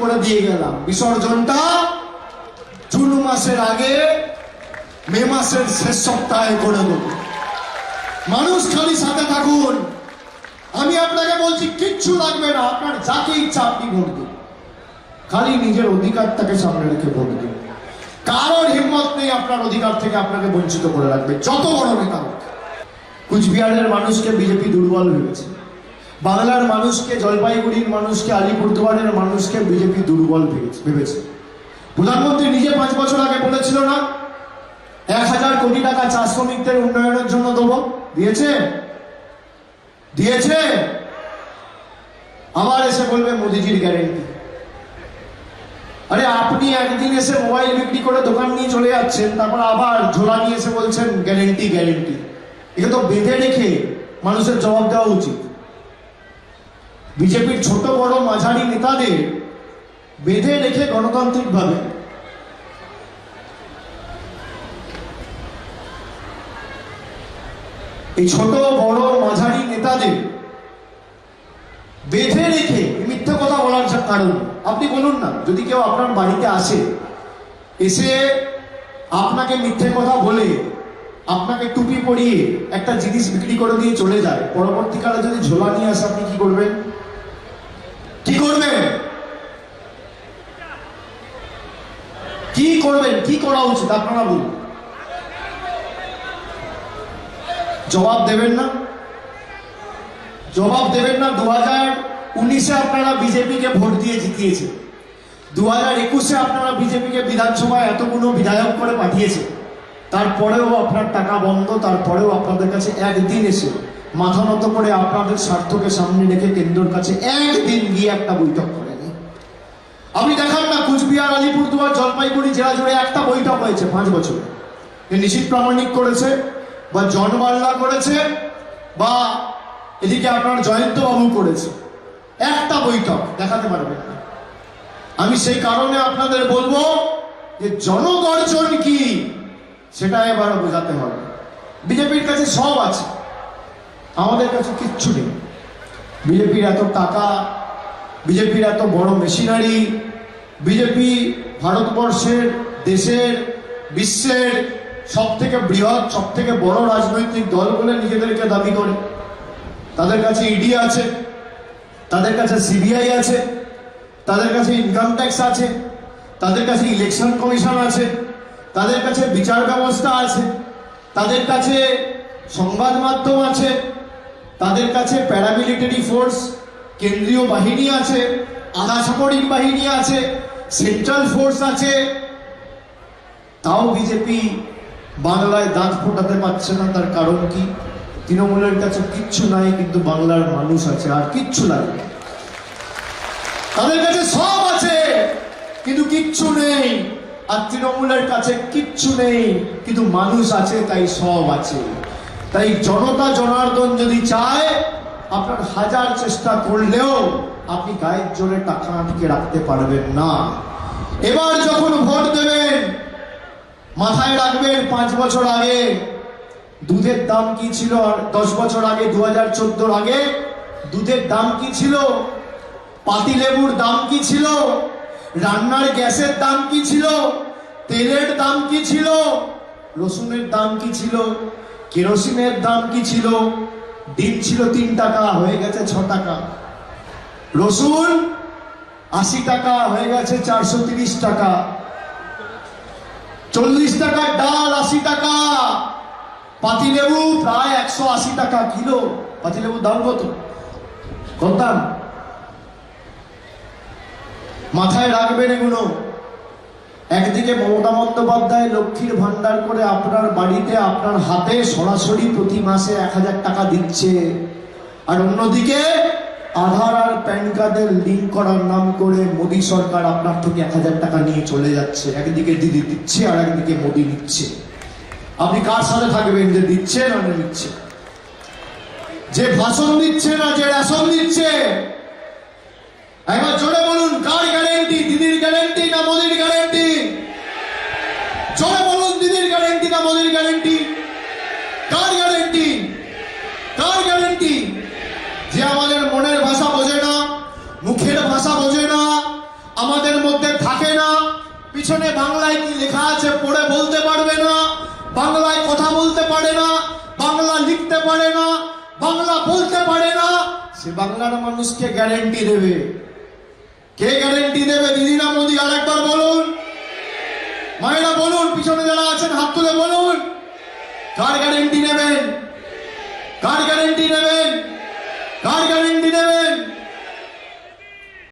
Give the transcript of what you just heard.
করে দিয়ে গেলাম। বিসর্জনটা জুন মাসের আগে, মে মাসের শেষ সপ্তাহে করে দেব। মানুষ খালি সাথে থাকুন। আমি আপনাকে বলছি, কিচ্ছু লাগবে না। আপনার যাকে ইচ্ছা আপনি ভোট দিন। খালি নিজের অধিকারটাকে সামনে রেখে ভোট দিন। কারোর হিম্মত নেই আপনার অধিকার থেকে আপনাকে বঞ্চিত করে রাখবে। যত বড় নেতা হোক। কুচবিহারের মানুষকে বিজেপি দুর্বল ভেবেছে। বাংলার মানুষকে, জলপাইগুড়ির মানুষকে, আলিপুরদুয়ারের মানুষকে বিজেপি দুর্বল ভেবেছে প্রধানমন্ত্রী নিজে পাঁচ বছর আগে বলেছিল না, এক হাজার কোটি টাকা চা শ্রমিকদের উন্নয়নের জন্য দেবো। দিয়েছে? দিয়েছে? আবার এসে বলবে মোদিজির গ্যারেন্টি আরে আপনি একদিন এসে মোবাইল বিক্রি করে দোকান নিয়ে চলে যাচ্ছেন, তারপর আবার ঝোলা নিয়ে এসে বলছেন গ্যারেন্টি গ্যারেন্টি এটা তো বেঁধে রেখে মানুষের জবাব দেওয়া উচিত। বিজেপির ছোট বড় মাঝারি নেতাদের বেঁধে রেখে গণতান্ত্রিকভাবে। এই ছোট, বড়, মাঝারি নেতাদের বেঁধে রেখে মিথ্যে কথা বলার কারণ, আপনি বলুন না, যদি কেউ আপনার বাড়িতে আসে, এসে আপনাকে মিথ্যে কথা বলে, আপনাকে টুপি পরিয়ে একটা জিনিস বিক্রি করে দিয়ে চলে যায়, পরবর্তীকালে যদি ঝোলা নিয়ে আসে, আপনি কি করবেন কি করবেন কি করবেন? কি করা উচিত? আপনারা বলুন। জবাব দেবেন না? জবাব দেবেন না। দু হাজার উনিশে আপনারা বিজেপিকে ভোট দিয়ে জিতিয়েছে দু হাজার একুশে আপনারা বিজেপিকে বিধানসভায় এতগুলো বিধায়ক করে পাঠিয়েছে তারপরেও আপনার টাকা বন্ধ, তারপরেও আপনাদের কাছে একদিন এসে মাথা নত করে আপনাদের স্বার্থকে সামনে রেখে কেন্দ্রের কাছে একদিন গিয়ে একটা বৈঠক করেনি আপনি দেখান না, কুচবিহার, আলিপুরদুয়ার, জলপাইগুড়ি জেলা জুড়ে একটা বৈঠক হয়েছে পাঁচ বছরে। এ নিশীত প্রামাণিক করেছে, বা জন বাল্লা করেছে, বা এদিকে আপনার জয়ন্ত বাবু করেছে। একটা বৈঠক, দেখাতে পারবেন না। আমি সেই কারণে আপনাদের বলব যে জনগর্জন কি, সেটা এবার বোঝাতে হবে। বিজেপির কাছে সব আছে, আমাদের কাছে কিচ্ছু নেই। বিজেপির এত টাকা বিজেপির এত বড় মেশিনারি, বিজেপি ভারতবর্ষের, দেশের, বিশ্বের সব থেকে বৃহৎ সব থেকে বড় রাজনৈতিক দল বলে নিজেদেরকে দাবি করে। তাদের কাছে ইডি আছে, তাদের কাছে সিবিআই আছে, তাদের কাছে ইনকাম ট্যাক্স আছে, তাদের কাছে ইলেকশন কমিশন আছে, তাদের কাছে বিচার ব্যবস্থা আছে, তাদের কাছে সংবাদ মাধ্যম আছে, তাদের কাছে প্যারামিলিটারি ফোর্স কেন্দ্রীয় বাহিনী আছে, আধা সামরিক বাহিনী আছে, সেন্ট্রাল ফোর্স আছে। তাও বিজেপি বাংলায় দাঁত ফোটাতে পারছে না, তার কারণ কি? তৃণমূলের কাছে কিচ্ছু নাই, কিন্তু বাংলার মানুষ আছে, আর কিচ্ছু নাই। তাদের কাছে সব আছে, কিন্তু কিচ্ছু নেই। আর তৃণমূলের কাছে কিচ্ছু নেই, কিন্তু মানুষ আছে, তাই সব আছে। তাই জনতা জনার্দন যদি চায় আপনার হাজার চেষ্টা করলেও আপনি গায়ের জোরে টাকা আটকে রাখতে পারবেন না। এবার যখন ভোট দেবেন, মাথায় রাখবেন পাঁচ বছর আগে, দুধের দাম কি ছিল দশ বছর আগে দু হাজার চোদ্দোর আগে? দুধের দাম কি ছিল? পাতিলেবুর দাম কি ছিল? রান্নার গ্যাসের দাম কি ছিল? তেলের দাম কি ছিল? রসুনের দাম কি ছিল? কেরোসিনের দাম কি ছিল? ডিম ছিল তিন টাকা, হয়ে গেছে ছ টাকা। রসুন আশি টাকা, হয়ে গেছে চারশো তিরিশ টাকা। চল্লিশ টাকার ডাল আশি টাকা। পাতিলেবু প্রায় একশো আশি টাকা কিলো। পাতিলেবুর দাম কত? কত দাম। মাথায় রাখবেন এগুলো। একদিকে মমতা বন্দ্যোপাধ্যায় লক্ষ্মীর ভান্ডার করে আপনার বাড়িতে আপনার হাতে সরাসরি প্রতি মাসে এক হাজার টাকা দিচ্ছে। আর অন্যদিকে আধার আর প্যান কার্ডের লিঙ্ক করার নাম করে মোদী সরকার আপনার থেকে এক হাজার টাকা নিয়ে চলে যাচ্ছে। একদিকে দিদি দিচ্ছে আর একদিকে মোদী নিচ্ছে। আপনি কার সাথে থাকবেন? যে দিচ্ছে না নিচ্ছে? যে ভাষণ দিচ্ছে না, যে রেশন দিচ্ছে? একবার জোরে বলুন, কার গ্যারেন্টি না মোদির গ্যারেন্টি জোরে বলুন দিদির গ্যারেন্টি না মোদির গ্যারেন্টি কার গ্যারেন্টি কার গ্যারেন্টি যে আমাদের মনের ভাষা বোঝে না, মুখের ভাষা বোঝে না, আমাদের মধ্যে থাকে না, পিছনে বাংলায় কি লেখা আছে পড়ে বলতে পারবে না, বাংলায় কথা বলতে পারে না, বাংলা লিখতে পারে না, বাংলা বলতে পারে না, সে বাংলার মানুষকে গ্যারেন্টি দেবে। কে গ্যারেন্টি দেবে? দিদিরা মোদী, আরেকবার বলুন। মায়েরা বলুন, পিছনে যারা আছেন, হাত তুলে বলুন। কার গ্যারেন্টি নেবেন? কার গ্যারেন্টি নেবেন? কার